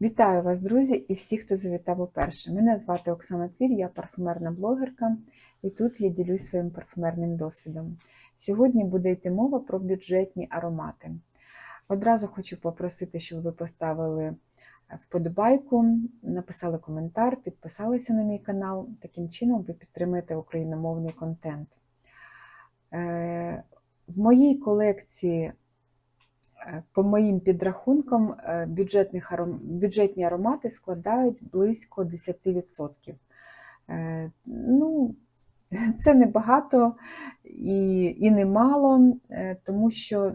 Вітаю вас, друзі, і всіх, хто завітав уперше. Мене звати Оксана Тріль, я парфумерна блогерка, і тут я ділюсь своїм парфумерним досвідом. Сьогодні буде йти мова про бюджетні аромати. Одразу хочу попросити, щоб ви поставили вподобайку, написали коментар, підписалися на мій канал. Таким чином ви підтримуєте україномовний контент. Е, В моїй колекції По моїм підрахункам, е, аром... бюджетні аромати складають близько 10%. Е, Ну, це небагато і, і немало, тому що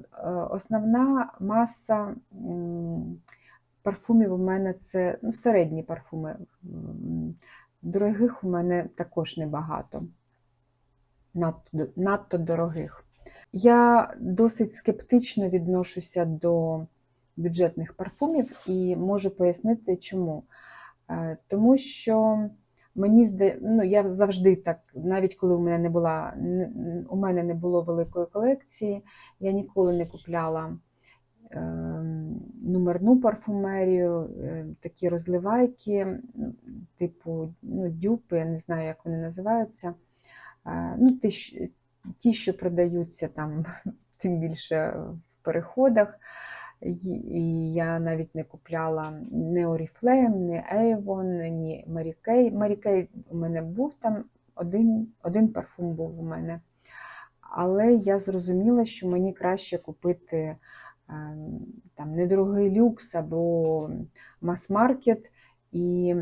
основна маса парфумів у мене це ну, середні парфуми. Дорогих у мене також небагато, надто, надто дорогих. Я досить скептично відношуся до бюджетних парфумів і можу пояснити, чому. Е, тому що мені зда... ну, я завжди так, навіть коли у мене не була, у мене не було великої колекції, я ніколи не купляла е, номерну парфумерію, е, такі розливайки, типу ну, дюпи, я не знаю, як вони називаються. Е, ну, ті, що продаються там, тим більше в переходах. І я навіть не купляла ні Oriflame, ні Avon, ні Kay. Mary у мене був там один один парфум був у мене. Але я зрозуміла, що мені краще купити ем, там недорогий люкс або мас-маркет. І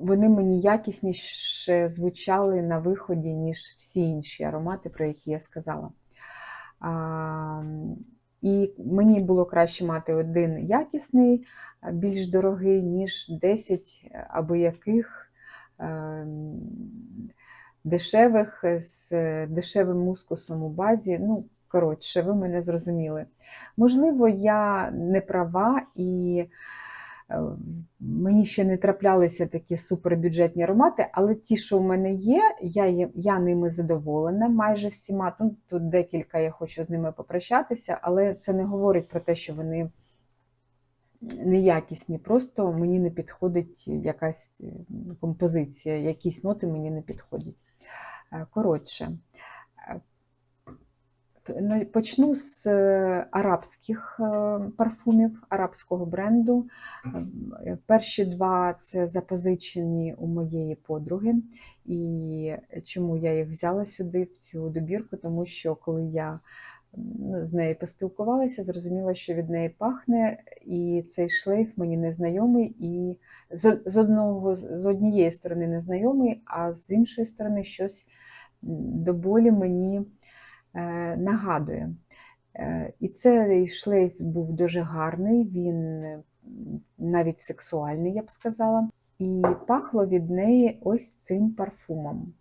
вони мені якісніше звучали на виході, ніж всі інші аромати, про які я сказала. А, І мені було краще мати один якісний, більш дорогий, ніж 10 або яких дешевих з дешевим мускусом у базі. Ну, коротше, ви мене зрозуміли. Можливо, я не права і. Е, мені ще не траплялися такі супербюджетні аромати, але ті, що в мене є, я я ними задоволена майже всіма. Ну, Тут декілька я хочу з ними попрощатися, але це не говорить про те, що вони неякісні. Просто мені не підходить якась е, композиція, якісь ноти мені не підходять. Е, коротше, Почну з е, арабських е, парфумів, арабського бренду. Е, перші два це запозичені у моєї подруги. І чому я їх взяла сюди, в цю добірку? Тому що коли я ну, з нею поспілкувалася, зрозуміла, що від неї пахне, і цей шлейф мені незнайомий, і з одного, з однієї сторони незнайомий, а з іншої сторони щось доволі мені. Е, нагадує. Е, і цей шлейф був дуже гарний, він навіть сексуальний, я б сказала. І пахло від неї ось цим парфумом.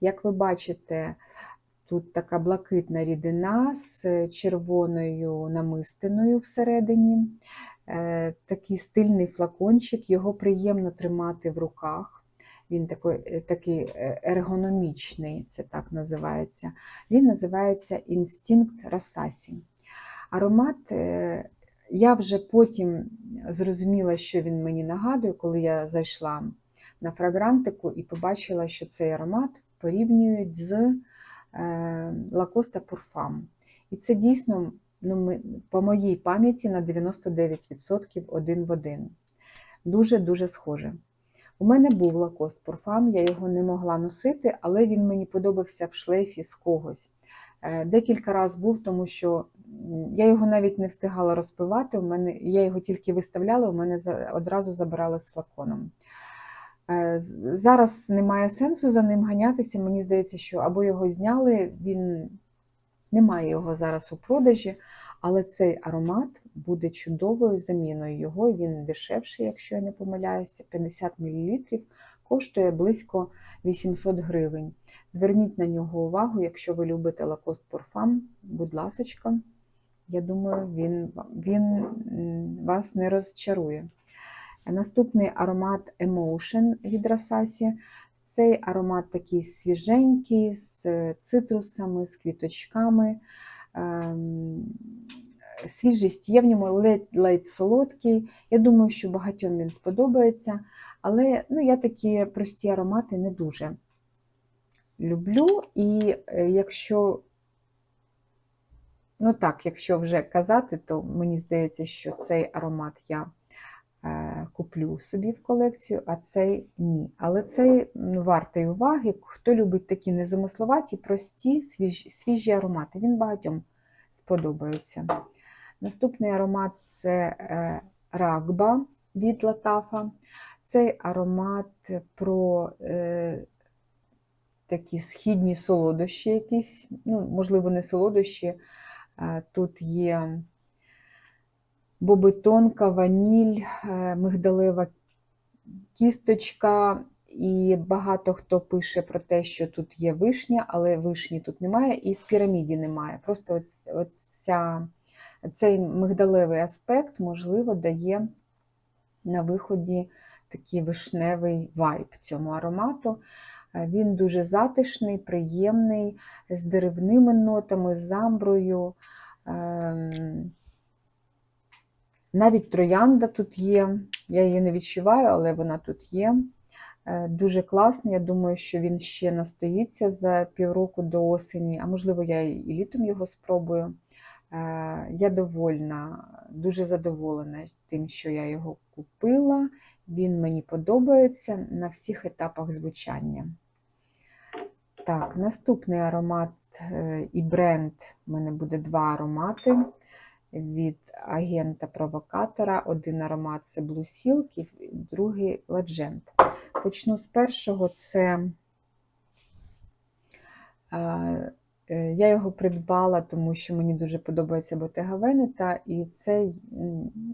Як ви бачите, тут така блакитна рідина з червоною намистиною всередині, е, такий стильний флакончик, його приємно тримати в руках. Він такий е, такий е, ергономічний, це так називається. Він називається інстинкт Расасі. Аромат, е, я вже потім зрозуміла, що він мені нагадує, коли я зайшла на фрагрантику і побачила, що цей аромат порівнюють з Лакоста Пурфам. І це дійсно, ну, по моїй пам'яті, на 99% один в один. Дуже-дуже схоже. У мене був лакост Пурфам, я його не могла носити, але він мені подобався в шлейфі з когось. Е, декілька разів був, тому що я його навіть не встигала розпивати, у мене, я його тільки виставляла, у мене одразу забирали з флаконом. Е, зараз немає сенсу за ним ганятися. Мені здається, що або його зняли, він немає його зараз у продажі, але цей аромат буде чудовою заміною. Його він дешевший, якщо я не помиляюся, 50 мл, коштує близько 800 гривень. Зверніть на нього увагу, якщо ви любите Lacoste Parfum, будь ласочка, я думаю, він, він вас не розчарує. Наступний аромат Emotion від Rasasi. Цей аромат такий свіженький, з цитрусами, з квіточками. Ем, свіжість є в ньому ледь-ледь солодкий. Я думаю, що багатьом він сподобається, але ну, я такі прості аромати не дуже люблю. І е, якщо, ну так, якщо вже казати, то мені здається, що цей аромат я куплю собі в колекцію, а цей ні. Але цей вартий уваги, хто любить такі незамисловаті, прості, свіжі, свіжі аромати. Він багатьом сподобається. Наступний аромат це е, рагба від Латафа. Цей аромат про е, такі східні солодощі якісь, ну, можливо, не солодощі. Е, Тут є бобитонка, ваніль, е, мигдалева кісточка, і багато хто пише про те, що тут є вишня, але вишні тут немає, і в піраміді немає. Просто оця, цей мигдалевий аспект, можливо, дає на виході такий вишневий вайб цьому аромату. Е, Він дуже затишний, приємний, з деревними нотами, з амброю. Ем, Навіть троянда тут є. Я її не відчуваю, але вона тут є. Е, Дуже класний. Я думаю, що він ще настоїться за півроку до осені, а можливо, я і літом його спробую. Е, Я довольна, дуже задоволена тим, що я його купила. Він мені подобається на всіх етапах звучання. Так, наступний аромат е, і бренд. У мене буде два аромати від агента-провокатора. Один аромат це Blue другий Legend. Почну з першого, це е, я його придбала, тому що мені дуже подобається Bottega Veneta, і це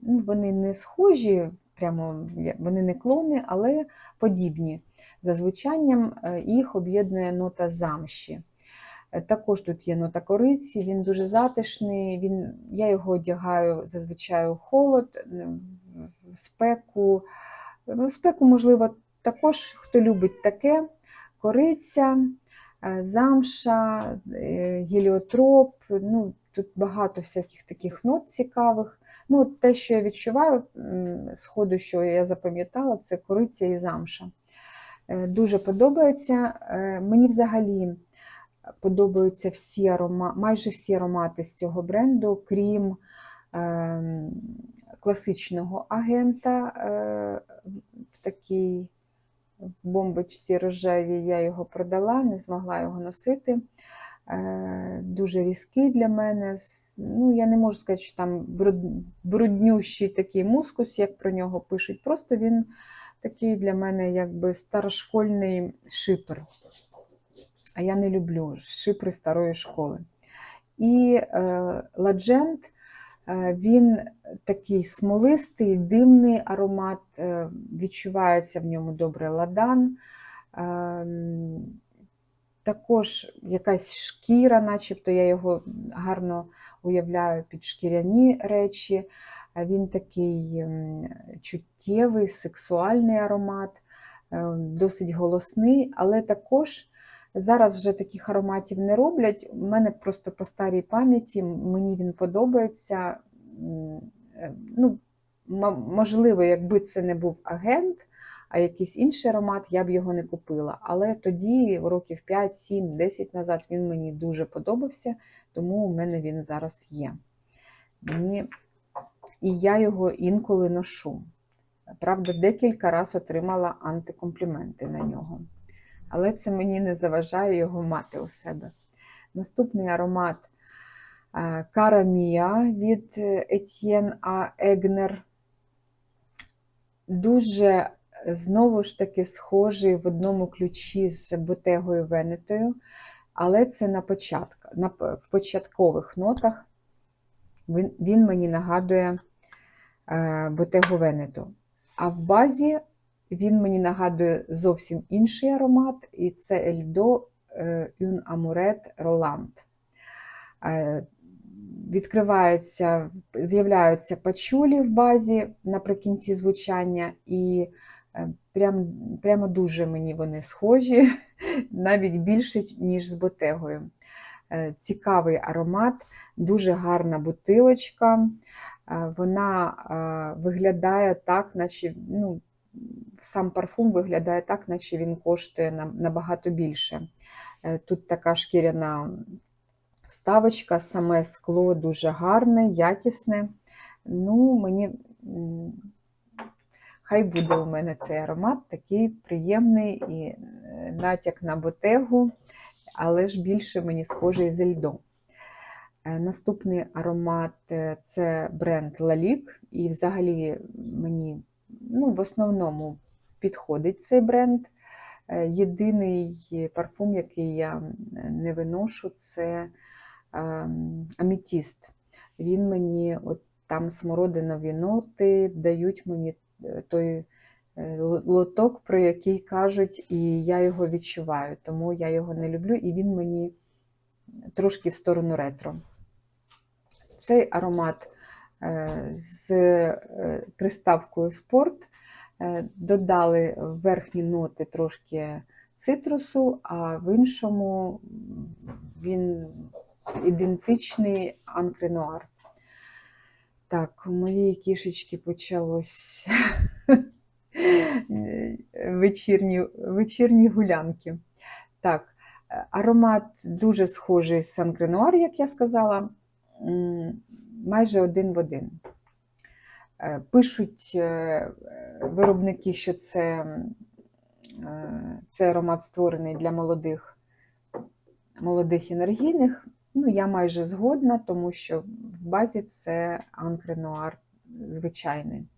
ну, вони не схожі, прямо вони не клони, але подібні. За звучанням е, їх об'єднує нота замші. Е, Також тут є нота кориці, він дуже затишний. Він, я його одягаю зазвичай у холод, в спеку. Ну, спеку, можливо, також хто любить таке: кориця, е, замша, е, геліотроп. Ну, тут багато всяких таких нот цікавих. Ну, те, що я відчуваю, з ходу, що я запам'ятала, це кориця і замша. Е, Дуже подобається. Е, Мені взагалі подобаються всі арома... майже всі аромати з цього бренду, крім ем, класичного агента е, в такій бомбочці рожевій. Я його продала, не змогла його носити. Е, Дуже різкий для мене. Ну, я не можу сказати, що там бруд- бруднющий такий мускус, як про нього пишуть. Просто він такий для мене якби старошкольний шипер. А я не люблю шипри старої школи. І е, ладжент, е, він такий смолистий, димний аромат, е, відчувається в ньому добре ладан. Ем, також якась шкіра, начебто я його гарно уявляю під шкіряні речі. Він такий ем, чуттєвий, сексуальний аромат, е, досить голосний, але також зараз вже таких ароматів не роблять. У мене просто по старій пам'яті мені він подобається. Е, Ну, можливо, якби це не був агент, а якийсь інший аромат, я б його не купила. Але тоді, років 5, 7, 10 назад, він мені дуже подобався, тому у мене він зараз є. Мені... І я його інколи ношу. Правда, декілька разів отримала антикомпліменти на нього. Але це мені не заважає його мати у себе. Наступний аромат е, Mia від е, Etienne А. Егнер. Дуже знову ж таки схожий в одному ключі з Ботегою Венетою, але це на початку, на, в початкових нотах він, він мені нагадує е, Ботегу Венету. А в базі він мені нагадує зовсім інший аромат, і це Ельдо Une Amourette Roland. Е, Відкриваються, з'являються пачулі в базі наприкінці звучання, і е, прям, прямо дуже мені вони схожі, навіть більше, ніж з ботегою. Е, Цікавий аромат, дуже гарна бутилочка. Е, Вона е, виглядає так, наче ну, сам парфум виглядає так, наче він коштує набагато більше. Е, Тут така шкіряна вставочка, саме скло дуже гарне, якісне. Ну, мені хай буде у мене цей аромат, такий приємний і е, натяк на ботегу, але ж більше мені схожий з льдом. Е, Наступний аромат це бренд Лалік, і взагалі мені ну, в основному підходить цей бренд. Е, Єдиний парфум, який я не виношу, це ем, амітіст. Він мені, от там смородинові ноти дають мені е, той е, лоток, про який кажуть, і я його відчуваю, тому я його не люблю, і він мені трошки в сторону ретро. Цей аромат з е, приставкою спорт. Е, Додали в верхні ноти трошки цитрусу, а в іншому він ідентичний анкренуар. Так, у моєї кішечки почалось вечірні, вечірні гулянки. Так, е, аромат дуже схожий з Санкренуар, як я сказала, майже один в один. Е, Пишуть е, виробники, що це, е, це аромат створений для молодих, молодих енергійних. Ну, я майже згодна, тому що в базі це анкренуар звичайний.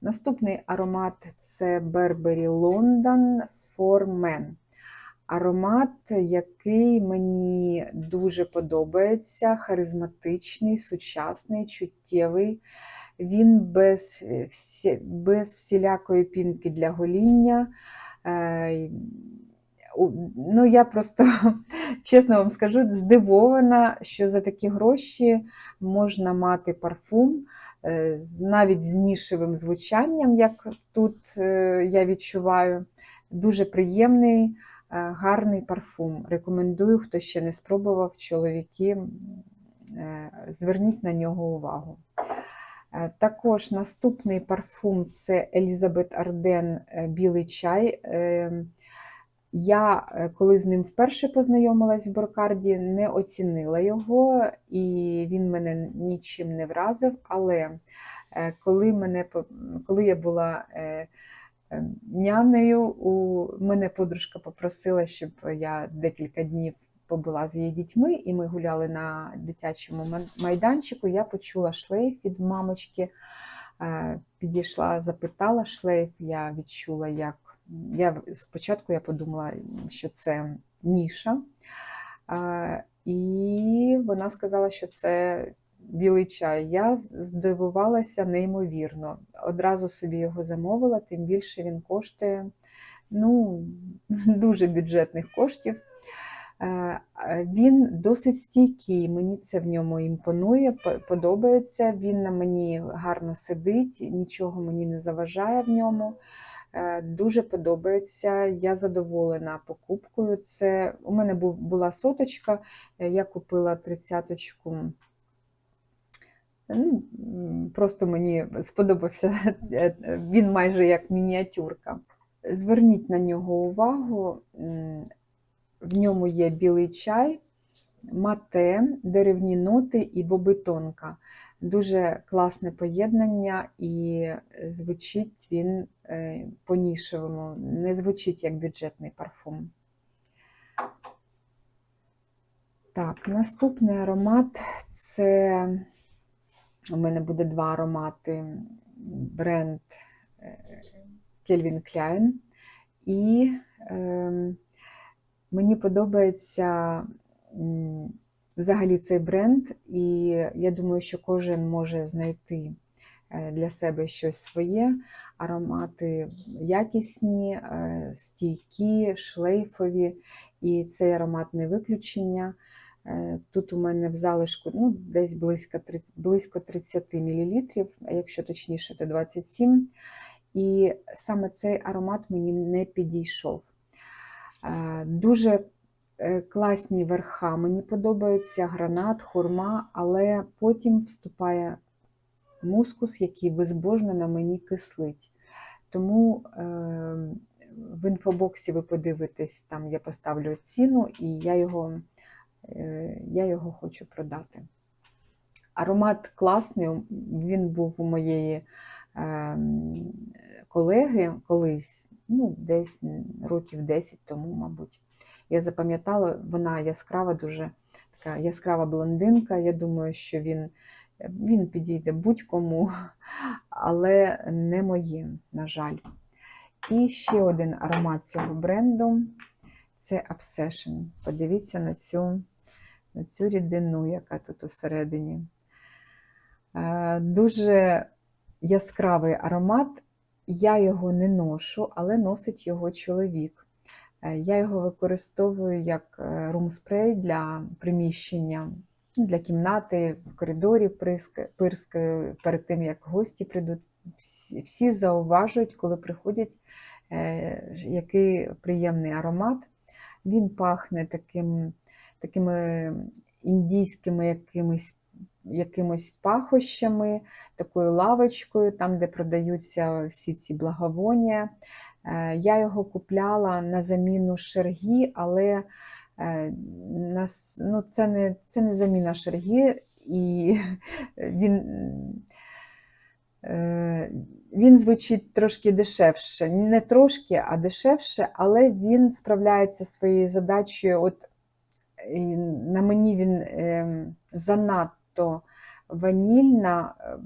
Наступний аромат це Burberry London for Men. Аромат, який мені дуже подобається, харизматичний, сучасний, чуттєвий. Він без, без всілякої пінки для гоління. Е, Ну, я просто, чесно вам скажу, здивована, що за такі гроші можна мати парфум, е, навіть з нішевим звучанням, як тут е, я відчуваю. Дуже приємний, гарний парфум. Рекомендую, хто ще не спробував, чоловіки, е, зверніть на нього увагу. Е, Також наступний парфум це Елізабет Арден е, Білий чай. Е, Я, е, коли з ним вперше познайомилась в Брокарді, не оцінила його, і він мене нічим не вразив. Але е, коли, мене, коли я була е, е, нянею, у мене подружка попросила, щоб я декілька днів побула з її дітьми, і ми гуляли на дитячому майданчику. Я почула шлейф від мамочки, е, підійшла, запитала шлейф, я відчула, як я спочатку я подумала, що це ніша. Е, І вона сказала, що це білий чай. Я здивувалася неймовірно. Одразу собі його замовила, тим більше він коштує ну, дуже бюджетних коштів. Е, Він досить стійкий, мені це в ньому імпонує, подобається. Він на мені гарно сидить, нічого мені не заважає в ньому. Е, Дуже подобається. Я задоволена покупкою. Це у мене була соточка, е, я купила тридцяточку. Ну, Просто мені сподобався е, він майже як мініатюрка. Зверніть на нього увагу. В ньому є білий чай, мате, деревні ноти і бобитонка. Дуже класне поєднання, і звучить він е, по-нішевому, не звучить як бюджетний парфум. Так, наступний аромат це у мене буде два аромати. Бренд Calvin Klein. І е, мені подобається взагалі цей бренд, і я думаю, що кожен може знайти е, для себе щось своє. Аромати якісні, е, стійкі, шлейфові, і цей аромат не виключення. Е, Тут у мене в залишку ну, десь близько 30, близько 30 мл, а якщо точніше, то 27 І саме цей аромат мені не підійшов. Е, Дуже е, класні верха, мені подобається гранат, хурма, але потім вступає мускус, який безбожно на мені кислить. Тому в інфобоксі ви подивитесь, там я поставлю ціну, і я його, я його хочу продати. Аромат класний, він був у моєї е, колеги колись, ну, десь років 10 тому, мабуть. Я запам'ятала, вона яскрава, дуже така яскрава блондинка. Я думаю, що він, він підійде будь-кому, але не моє, на жаль. І ще один аромат цього бренду це Obsession. Подивіться на цю, на цю рідину, яка тут усередині. Е, Дуже яскравий аромат. Я його не ношу, але носить його чоловік. Е, Я його використовую як е, румспрей для приміщення, для кімнати, в коридорі пирскаю перед тим, як гості прийдуть. Всі- зауважують, коли приходять, який приємний аромат. Він пахне таким, такими індійськими якимись, якимось пахощами, такою лавочкою, там, де продаються всі ці благовоння. Е, Я його купляла на заміну шергі, але е, ну, це, не, це не заміна шергі, і він, е, він звучить трошки дешевше. Не трошки, а дешевше, але він справляється своєю задачею. От, на мені він е, занадто ванільна, е,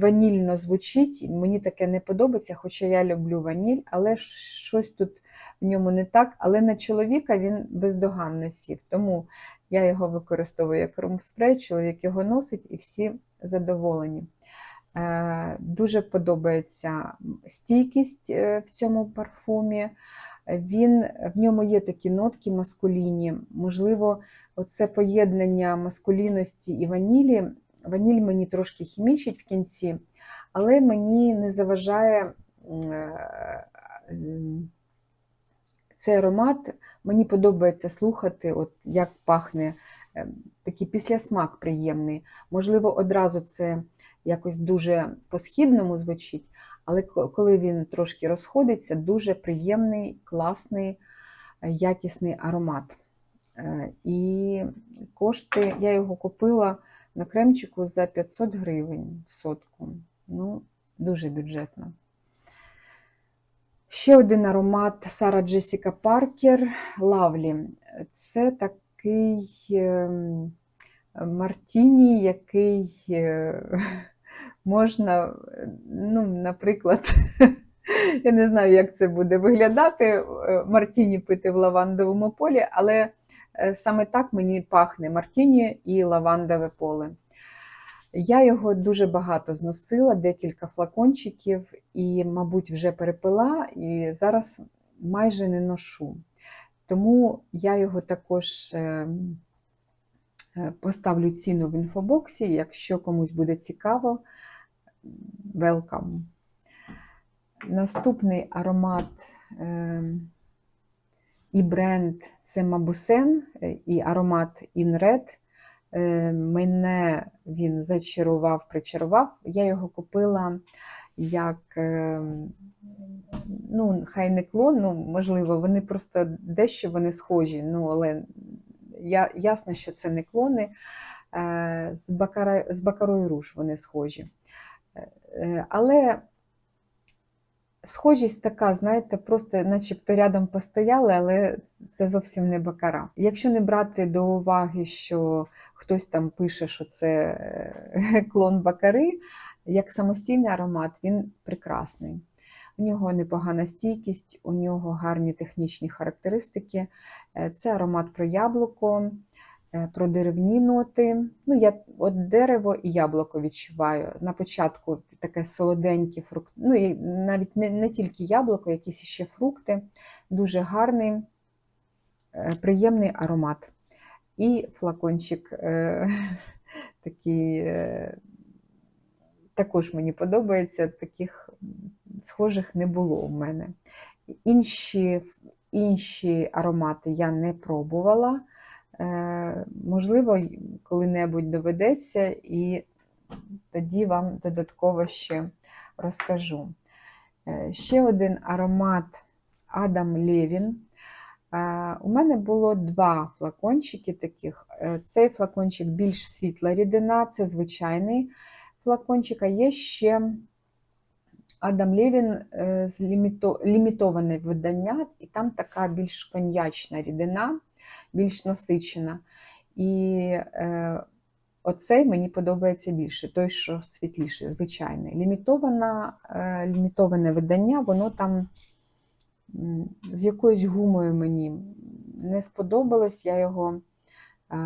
ванільно звучить. Мені таке не подобається, хоча я люблю ваніль, але щось тут в ньому не так. Але на чоловіка він бездоганно сів. Тому я його використовую як румспрей, чоловік його носить і всі задоволені. Е, Дуже подобається стійкість е, в цьому парфумі. Він, в ньому є такі нотки маскулінні. Можливо, оце поєднання маскулінності і ванілі. Ваніль мені трошки хімічить в кінці, але мені не заважає е, цей аромат. Мені подобається слухати, от як пахне е, такий післясмак приємний. Можливо, одразу це якось дуже по-східному звучить, але коли він трошки розходиться, дуже приємний, класний, е, якісний аромат. Е, І кошти, я його купила на кремчику за 500 гривень в сотку. Ну, дуже бюджетно. Ще один аромат Сара Джесіка Паркер Лавлі. Це такий ем, мартіні, який е, можна, ну, наприклад, я не знаю, як це буде виглядати, е, мартіні пити в лавандовому полі, але е, саме так мені пахне мартіні і лавандове поле. Я його дуже багато зносила, декілька флакончиків, і, мабуть, вже перепила, і зараз майже не ношу. Тому я його також е, е, поставлю ціну в інфобоксі. Якщо комусь буде цікаво, welcome. Наступний аромат е, і бренд це Мабусен, е, і аромат In. Е, Мене він зачарував, причарував. Я його купила як, е, ну, хай не клон, ну, можливо, вони просто дещо вони схожі, ну, але я, ясно, що це не клони. Е, З, бакара, з бакарою руж вони схожі. Е, Але схожість така, знаєте, просто начебто рядом постояли, але це зовсім не бакара. Якщо не брати до уваги, що хтось там пише, що це е, клон бакари, як самостійний аромат, він прекрасний. У нього непогана стійкість, у нього гарні технічні характеристики. Е, Це аромат про яблуко, е, про деревні ноти. Ну, я от дерево і яблуко відчуваю. На початку таке солоденьке фрукт, ну і навіть не, не тільки яблуко, якісь ще фрукти. Дуже гарний, е, приємний аромат. І флакончик е, такий, також мені подобається, таких схожих не було у мене. Інші інші аромати я не пробувала. Е, Можливо, коли-небудь доведеться, і тоді вам додатково ще розкажу. Е, Ще один аромат Адам Левін. Е, У мене було два флакончики таких. Цей флакончик більш світла рідина, це звичайний флакончик, а є ще Адам Левін е, з ліміто- лімітоване видання, і там така більш коньячна рідина, більш насичена. І е, оцей мені подобається більше, той, що світліший, звичайний. Лімітована, е, лімітоване видання, воно там з якоюсь гумою мені не сподобалось, я його е,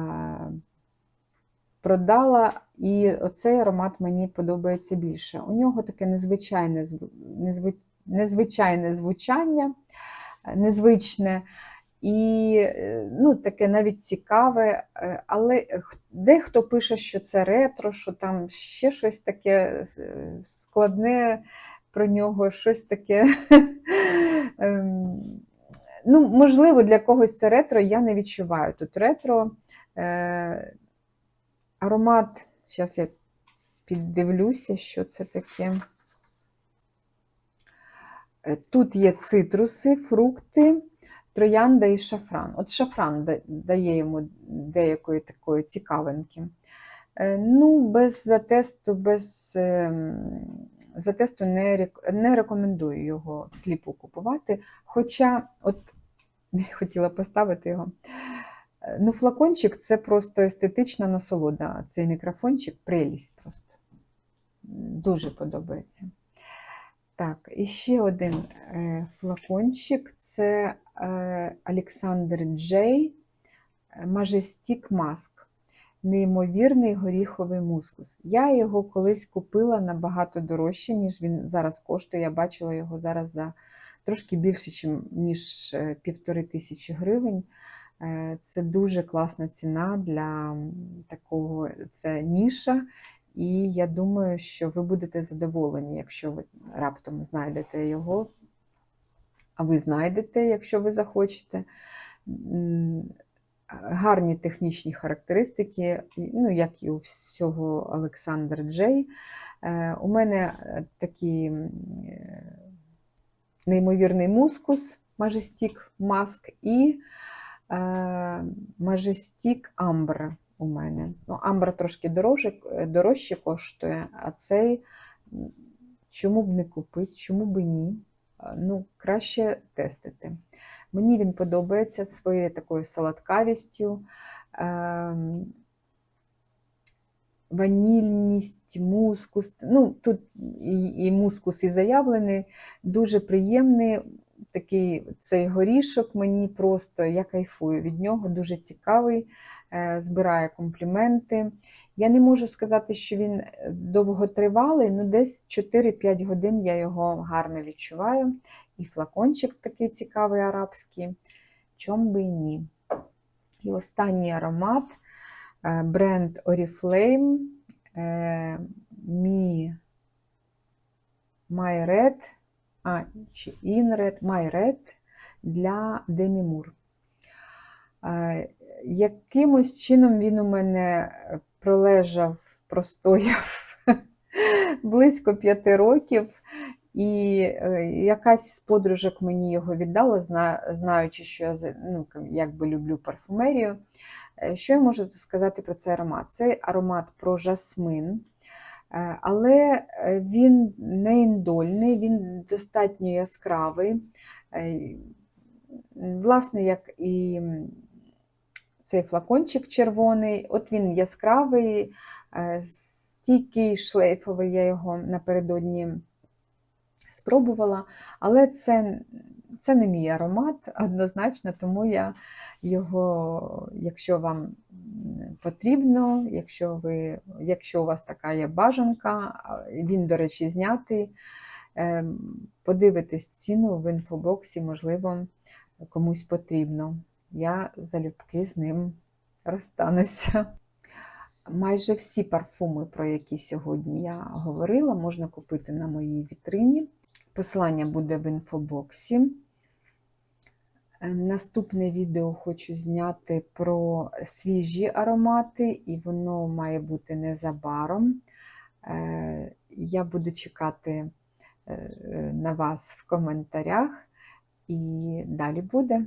продала, і оцей аромат мені подобається більше. У нього таке незвичайне, зв- незвичайне звучання, е, незвичне. І е, ну, таке навіть цікаве, е, але дехто пише, що це ретро, що там ще щось таке складне про нього, щось таке. ем, Ну, можливо, для когось це ретро, я не відчуваю. Тут ретро аромат, зараз я піддивлюся, що це таке. Е, Тут є цитруси, фрукти, троянда і шафран. От шафран дає йому деякої такої цікавинки. Е, Ну, без затесту, без ем, затесту не, не рекомендую його всліпу купувати. Хоча, от хотіла поставити його. Ну, флакончик це просто естетична насолода. Цей мікрофончик прелість просто. Дуже подобається. Так, і ще один е, флакончик це е, Олександр Джей Majestic Mask. Неймовірний горіховий мускус. Я його колись купила набагато дорожче, ніж він зараз коштує. Я бачила його зараз за трошки більше, ніж е, півтори тисячі гривень. Е, Це дуже класна ціна для такого, це ніша. І я думаю, що ви будете задоволені, якщо ви раптом знайдете його. А ви знайдете, якщо ви захочете. Гарні технічні характеристики, ну, як і у всього Олександр Джей. Е, У мене е, такий неймовірний мускус Majestic Mask і Majestic Amber у мене. Ну, Амбра трошки дорожче, дорожче коштує, а цей чому б не купити, чому б ні. Е, Ну, краще тестити. Мені він подобається своєю такою солодкавістю, ем, ванільність, мускус. Ну, тут і мускус і заявлений, дуже приємний. Такий цей горішок мені просто я кайфую від нього, дуже цікавий, е, збирає компліменти. Я не можу сказати, що він е, довготривалий, ну десь 4-5 годин я його гарно відчуваю. І флакончик такий цікавий арабський. Чом би і ні. І останній аромат е, бренд Oriflame Mi My Red, а, чи In Red, My Red для Moore. Е, Якимось чином він у мене пролежав, простояв близько п'яти років. І е, якась з подружок мені його віддала, зна- знаючи, що я ну, якби люблю парфумерію. Е, Що я можу сказати про цей аромат? Це аромат про жасмин, але е, він не індольний, він достатньо яскравий. Е, Власне, як і цей флакончик червоний, от він яскравий, е, стійкий, шлейфовий, я його напередодні спробувала, але це, це не мій аромат однозначно, тому я його, якщо вам потрібно, якщо, ви, якщо у вас така є бажанка, він, до речі, знятий, е, подивитесь ціну в інфобоксі, можливо, комусь потрібно. Я залюбки з ним розстануся. Майже всі парфуми, про які сьогодні я говорила, можна купити на моїй вітрині. Посилання буде в інфобоксі. Наступне відео хочу зняти про свіжі аромати, і воно має бути незабаром. Е, Я буду чекати е, на вас в коментарях, і далі буде.